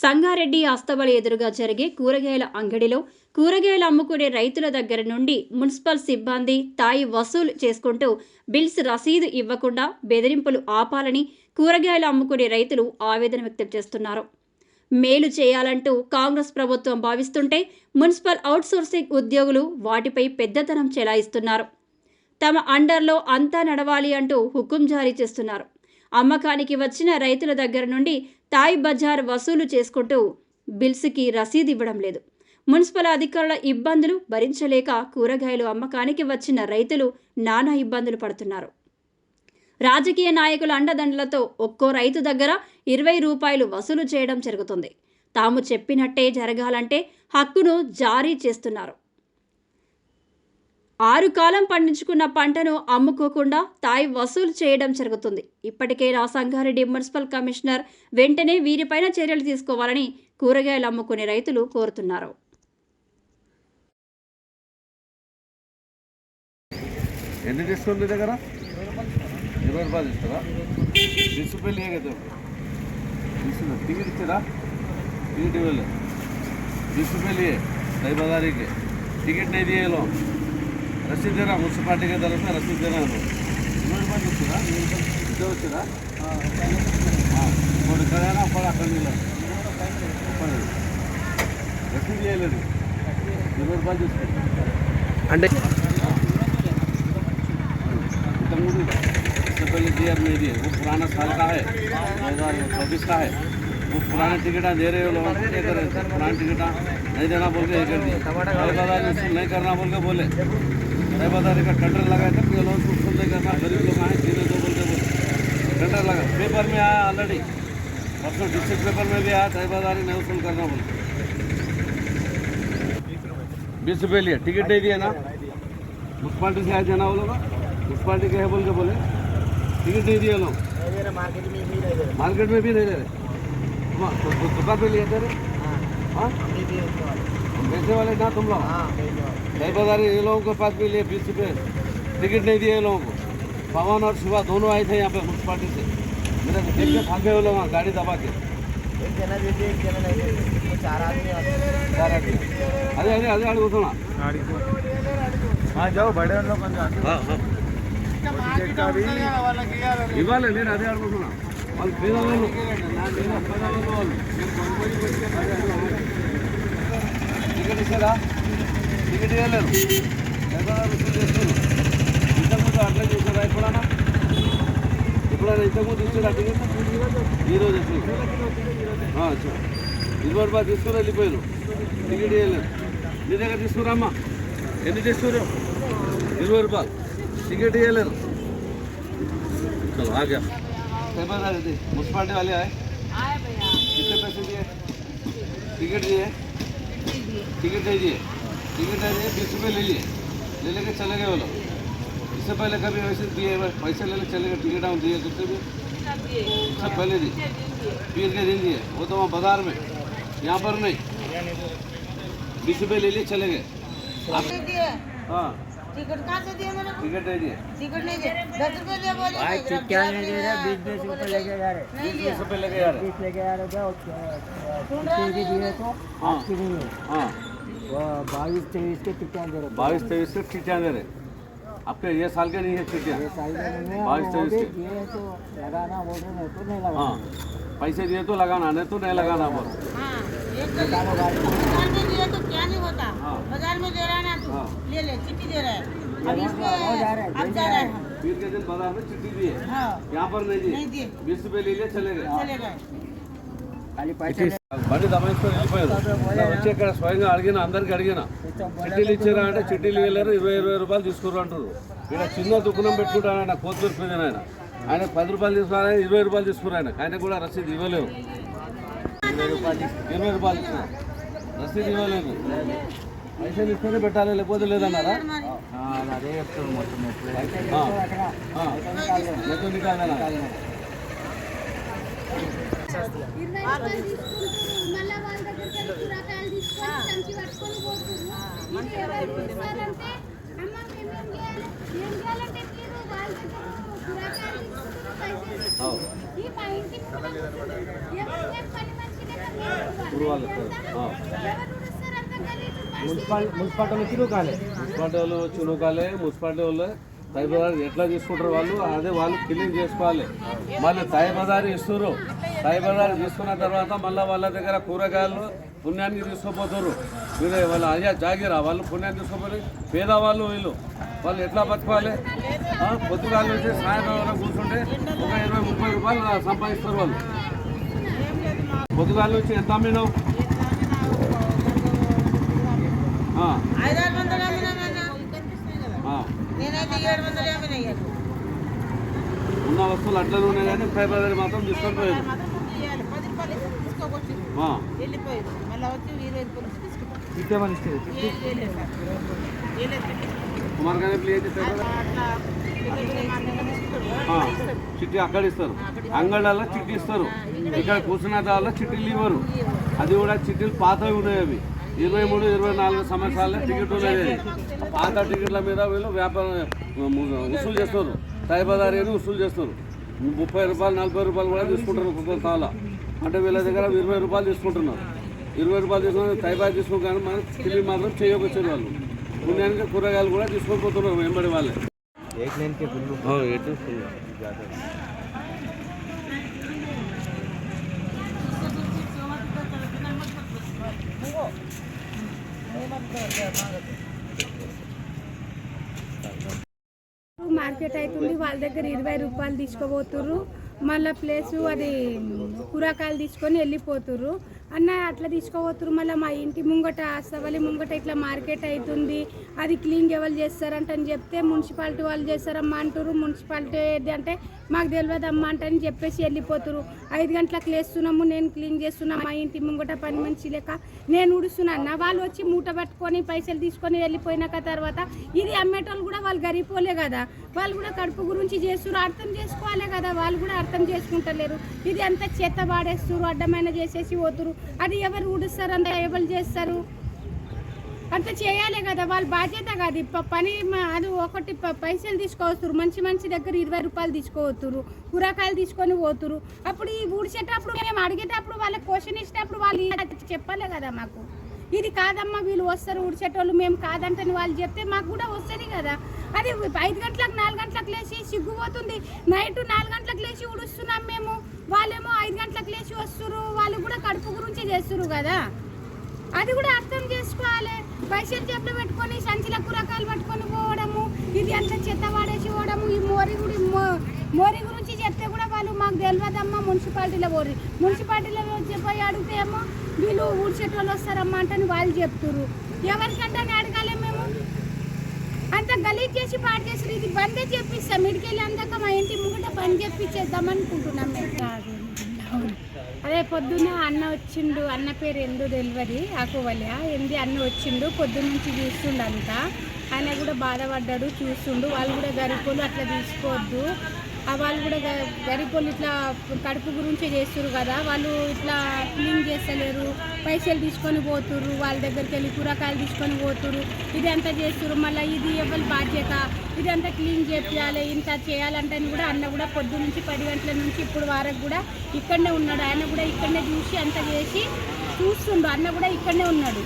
సంగారెడ్డి ఆస్తబలి ఎదురుగా జరిగే కూరగాయల అంగడిలో కూరగాయలు అమ్ముకునే రైతుల దగ్గర నుండి మున్సిపల్ సిబ్బంది తాయి వసూలు చేసుకుంటూ బిల్స్ రసీదు ఇవ్వకుండా బెదిరింపులు ఆపాలని కూరగాయలు అమ్ముకునే రైతులు ఆవేదన వ్యక్తం చేస్తున్నారు. మేలు చేయాలంటూ కాంగ్రెస్ ప్రభుత్వం భావిస్తుంటే మున్సిపల్ అవుట్సోర్సింగ్ ఉద్యోగులు వాటిపై పెద్దతనం చెలాయిస్తున్నారు. తమ అండర్లో అంతా నడవాలి అంటూ హుకుం జారీ చేస్తున్నారు. అమ్మకానికి వచ్చిన రైతుల దగ్గర నుండి తాయ్ బజార్ వసూలు చేసుకుంటూ బిల్స్కి రసీదు ఇవ్వడం లేదు. మున్సిపల్ అధికారుల ఇబ్బందులు భరించలేక కూరగాయలు అమ్మకానికి వచ్చిన రైతులు నానా ఇబ్బందులు పడుతున్నారు. రాజకీయ నాయకుల అండదండలతో ఒక్కో రైతు దగ్గర ఇరవై రూపాయలు వసూలు చేయడం జరుగుతుంది. తాము చెప్పినట్టే జరగాలంటే హక్కును జారీ చేస్తున్నారు. ఆరు కాలం పండించుకున్న పంటను అమ్ముకోకుండా తాయి వసూలు చేయడం జరుగుతుంది. ఇప్పటికే రాసంగారెడ్డి మున్సిపల్ కమిషనర్ వెంటనే వీరిపైన చర్యలు తీసుకోవాలని కూరగాయలు అమ్ముకునే రైతులు కోరుతున్నారు. టికెట్ నేను रुपये लिए दही बाजारी के टिकट नहीं दिए लोग रसीद देना म्यूनसिपालिटी के तरफ से रसीद देना है ఇరవై రూపాయలు వచ్చిరా ఇదే వచ్చిరా ఒకటి కడైనా పడ అక్కడ రసీదు చేయలేదు ఇరవై రూపాయలు తీసుకోండి అంటే तंगुड़ी इससे पहले जी आर नहीं दिए वो पुराना साल का है दो हज़ार चौबीस का है वो पुराने टिकटा दे रहे हो लोग क्या कर रहे थे पुराने टिकटा नहीं देना बोल के ये कर दिए कल बता रहे नहीं करना बोल के बोले नहीं बता रहे का टेंडर लगाए थे ये लोग उसको नहीं करना गरीब लोग आए, जीने दो, बोल के बोले टेंडर लगा पेपर में आया ऑलरेडी परसों डिस्ट्रिक्ट पेपर में भी आया तय नहीं वसूल करना बोल के। बीस रुपये लिए टिकट नहीं दिया ना? म्यूनसिपालिटी से आए थे ना वो लोग? म्यूनसिपालिटी के बोल के बोले। टिकट नहीं दिया लोग। मार्केट में भी नहीं दे रहे दुकान पे लिए थे रे? हाँ? बेचने वाले ना तुम लोग कई बाजार ये लोगों के पास भी लिए बीस रुपये टिकट नहीं दिए ये लोगों को पवन और शिवा दोनों आए थे यहाँ पे म्यूनसिपालिटी से मेरे को देख के भागे वो लोग वहाँ गाड़ी दबा के एक जना देते एक जना नहीं देते वो चार आदमी आते चार आदमी अरे अरे अरे अरे కూర్చోనా हाँ जाओ बड़े लोग ఇవ్వాలి నేను అదే అడుగుతున్నా వాళ్ళు పేదవాళ్ళు పేదవాళ్ళు వాళ్ళు టికెట్ ఇస్తారా టికెట్ ఇవ్వలేరు పేదవాళ్ళు వసూలు చేస్తున్నారు ఇంతకుముందు అట్లా చేశారా ఎప్పుడన్నా ఎప్పుడైనా ఇంతకుముందు ఇచ్చారా టికెట్ ఈరోజు వచ్చింది ఇరవై రూపాయలు తీసుకుని వెళ్ళిపోయారు టికెట్ ఇవ్వలేరు నీ దగ్గర తీసుకురామ్మా ఎన్ని తీసుకురు ఇరవై రూపాయలు టికెట్ ఇవ్వలేరు चलो आ गया पेपर दे म्यूनसिपालिटी वाले आए कितने पैसे दिए टिकट दिए टिकट दे दिए टिकट दे दिए बीस रुपये ले लिए। ले लेके चले गए वो लोग। इससे पहले कभी वैसे दिए पैसे ले ले चले गए टिकट हम दिए कितने भी। सब पहले दिए। पीर के दिन दिए। वो तो वहाँ बाज़ार में। यहाँ पर नहीं। बीस रुपये ले लिए चले गए। हाँ। टिकट कहाँ से दिए मैंने? टिकट दिए। टिकट नहीं दिए दस रुपए दे बोले भाई क्या नहीं दे दिया बीस बीस रुपए लेके जा रहे। नहीं बीस रुपये लेके जा रहे। बीस लेके जा रहे जाओ सुन दिए तो। हाँ। आपकी नहीं है। हाँ। बाईस तेईस के टिकट दे रहे बाईस तेईस से चिट्ठियाँ दे रहे आपके ये साल के नहीं है चिट्ठियाँ ये साइड में नहीं है बाईस तेईस दिए तो तो हाँ। पैसे दिए तो लगाना नहीं तो नहीं लगाना बोल नहीं होता हाँ। बाजार में दे रहा है ना तू हाँ। ले ले चिट्ठी दे रहा है अब हो जा रहा है, इसमें अब दे जा जा रहा रहा है फिर के दिन बाजार में चिट्ठी दिए हाँ यहाँ पर नहीं नहीं दिए दिए बीस रुपये ले लिए चले गए चले गए खाली पैसे ले- బండి దమాయించుకొని వెళ్ళిపోయారు ఇలా వచ్చి ఇక్కడ స్వయంగా అడిగిన అందరికి అడిగిన చిట్టీలు ఇచ్చారా అంటే చిట్టీలు ఇవ్వలేరు ఇరవై ఇరవై రూపాయలు తీసుకుర్రు అంటారు ఇక్కడ చిన్న దుకాణం పెట్టుకుంటారు ఆయన కొత్తిమీర ప్రజలు ఆయన ఆయన పది రూపాయలు తీసుకున్నారు ఆయన ఇరవై రూపాయలు తీసుకున్నారు ఆయన ఆయన కూడా రసీదు ఇవ్వలేవు ఇరవై రూపాయలు ఇస్తున్నారు రసీదు ఇవ్వలేదు పైసలు ఇస్తేనే పెట్టాలి లేకపోతే లేదన్నారా? ఆ, అదే చెప్తాను మొత్తం ఎప్పుడు అమ్మ మేమేం ఏం చేయాలంటే మీరు వాళ్ళ దగ్గర కూరగాయలు మున్సిపాలిటీ నుంచి మున్సిపాలిటీ వాళ్ళు చినుకాలే మున్సిపాలిటీ వాళ్ళు తైబదారి ఎట్లా తీసుకుంటారు వాళ్ళు? అదే వాళ్ళు క్లీన్ చేసుకోవాలి. మళ్ళీ తైబదారి ఇస్తున్నారు తైబదారి తీసుకున్న తర్వాత మళ్ళీ వాళ్ళ దగ్గర కూరగాయలు పుణ్యానికి తీసుకుపోతారు వీళ్ళు వాళ్ళ అయ్యా జాగిరా వాళ్ళు పుణ్యాన్ని తీసుకుపోయి పేదవాళ్ళు వీళ్ళు. వాళ్ళు ఎట్లా బతకాలి? పొద్దుగాల నుంచి సాయంత్రం వరకు కూర్చుంటే ఒక ఇరవై ముప్పై రూపాయలు సంపాదిస్తారు వాళ్ళు. పొద్దుగాల నుంచి ఎంత అమ్మినావు. ఉన్న వస్తువులు అట్లనే ఉన్నాయి కానీ ఫైబర్ మాత్రం తీసుకొని పోయారు. రూపాయలు ఇస్తే తీసుకోకొచ్చి ఆ, వెళ్ళిపోయారు మళ్ళీ వచ్చి ఇరవై రూపాయలు ఇచ్చి తీసుకుంటారు ఇచ్చేమని ఇస్తుంది ఏ- వేయలేదు సార్. వేయలేదు. కుమార్ గారు ఎప్పుడు ఏం చేస్తారు చిట్టి అక్కడ ఇస్తారు అంగళ్ళల్లో చిట్టి ఇస్తారు ఇక్కడ కూర్చున్న దానిలో చిట్టీలు ఇవ్వరు అది కూడా చిట్టీలు పాతవి ఉన్నాయి అవి. ఇరవై మూడు ఇరవై నాలుగు సంవత్సరాల టికెట్ ఉన్నది పాత టికెట్ల మీద వీళ్ళు వ్యాపారం వసూలు చేస్తారు. తైబదారి అని వసూలు చేస్తారు. ముప్పై రూపాయలు నలభై రూపాయలు కూడా తీసుకుంటారు ఒక్కొక్క తాళ. అంటే వీళ్ళ దగ్గర ఇరవై రూపాయలు తీసుకుంటున్నారు. ఇరవై రూపాయలు తీసుకుని తైబాయి తీసుకుని కానీ మన తిరిగి మాత్రం చేయకొచ్చారు వాళ్ళు. పుణ్యానికి కూరగాయలు కూడా తీసుకొని పోతున్నాం వెంబడి వాళ్ళే. మార్కెట్ అవుతుంది వాళ్ళ దగ్గర ఇరవై రూపాయలు తీసుకోబోతుర్రు మళ్ళీ ప్లేస్ అది కూరగాయలు తీసుకొని వెళ్ళిపోతుర్రు. అన్న అట్లా తీసుకోపోతురు మళ్ళీ మా ఇంటి ముంగట అస్తవలి ముంగట ఇట్లా మార్కెట్ అవుతుంది అది క్లీన్ ఎవరు చేస్తారంట అని చెప్తే మున్సిపాలిటీ వాళ్ళు చేస్తారమ్మా అంటారు మున్సిపాలిటీ ఏది అంటే మాకు తెలియదమ్మా అంటని చెప్పేసి వెళ్ళిపోతురు ఐదు గంటలకు లేస్తున్నాము నేను క్లీన్ చేస్తున్నా. మా ఇంటి ముంగట పని మంచి లేక నేను ఉడుస్తున్నాను వాళ్ళు వచ్చి మూట పట్టుకొని పైసలు తీసుకొని వెళ్ళిపోయినాక తర్వాత ఇది అమ్మేటోళ్ళు కూడా వాళ్ళు గరిపోలే కదా. వాళ్ళు కూడా కడుపు గురించి చేస్తున్నారు అర్థం చేసుకోవాలి కదా. వాళ్ళు కూడా అర్థం చేసుకుంటలేరు. ఇది అంతా చెత్త పాడేస్తారు అడ్డమైన చేసేసి పోతురు అది ఎవరు ఊడుస్తారు అంత ఎవరు చేస్తారు? అంత చేయాలి కదా వాళ్ళ బాధ్యత కాదు. ఇప్ప పని అది ఒకటి పైసలు తీసుకోవచ్చు మంచి మంచి దగ్గర ఇరవై రూపాయలు తీసుకోవచ్చు కూరగాయలు తీసుకొని పోతురు. అప్పుడు ఈ ఊడిచేటప్పుడు మేము అడిగేటప్పుడు వాళ్ళకి క్వశ్చన్ ఇచ్చేటప్పుడు వాళ్ళు చెప్పలే చెప్పాలి కదా మాకు. ఇది కాదమ్మా వీళ్ళు వస్తారు ఊడిచేటోళ్ళు. మేము కాదంటని వాళ్ళు చెప్తే మాకు కూడా వస్తుంది కదా. అది ఐదు గంటలకు నాలుగు గంటలకు లేచి సిగ్గుపోతుంది నైట్ నాలుగు గంటలకు లేచి ఊడుస్తున్నాం మేము. వాళ్ళేమో ఐదు గంటలకు లేచి వస్తురు వాళ్ళు కూడా కడుపు గురించి చేస్తురు కదా. అది కూడా అర్థం చేసుకోవాలి. పైసలు చెప్పులు పెట్టుకొని సంచిల కూరగాయలు పట్టుకొని పోవడము ఇది అంతా చెత్త వాడేసి పోవడము ఈ మోరి గుడి మోరి గురించి చెప్తే కూడా వాళ్ళు మాకు తెలియదమ్మా మున్సిపాలిటీలో పోరి మున్సిపాలిటీలో పోయి అడిగితే ఏమో వీళ్ళు ఊడ్చేటోళ్ళు వస్తారమ్మా అంటే వాళ్ళు చెప్తురు ఎవరికంటే అని అడగాలి అంత గలీజ్ చేసి పాడు చేసి ఇది బందే చెప్పిస్తాం. ఇడికెళ్ళి అందాక మా ఇంటి ముంగట బంద్ చేపించేద్దాం అనుకుంటున్నాం మేము అదే పొద్దున్న అన్న వచ్చిండు. అన్న పేరు ఎందు తెలియదు. ఆకువల్య ఎంది అన్న వచ్చిండు. పొద్దున్న నుంచి చూస్తుండు అంతా. ఆయన కూడా బాధపడ్డాడు చూస్తుండు. వాళ్ళు కూడా గరిపోలు అట్లా తీసుకోవద్దు. వాళ్ళు కూడా గ- గరిపోలు ఇట్లా కడుపు గురించే చేస్తారు కదా వాళ్ళు ఇట్లా క్లీన్ చేస్తలేరు పైసలు తీసుకొని పోతుర్రు వాళ్ళ దగ్గరికి వెళ్ళి కూరగాయలు తీసుకొని పోతురు ఇది అంతా చేస్తురు మళ్ళీ ఇది ఎవరి బాధ్యత? ఇది అంతా క్లీన్ చేయాలి ఇంత చేయాలంటే కూడా అన్న కూడా పొద్దు నుంచి పది గంటల నుంచి ఇప్పుడు వరకు కూడా ఇక్కడనే ఉన్నాడు. ఆయన కూడా ఇక్కడనే చూసి అంత చేసి చూస్తుండు అన్న కూడా ఇక్కడనే ఉన్నాడు.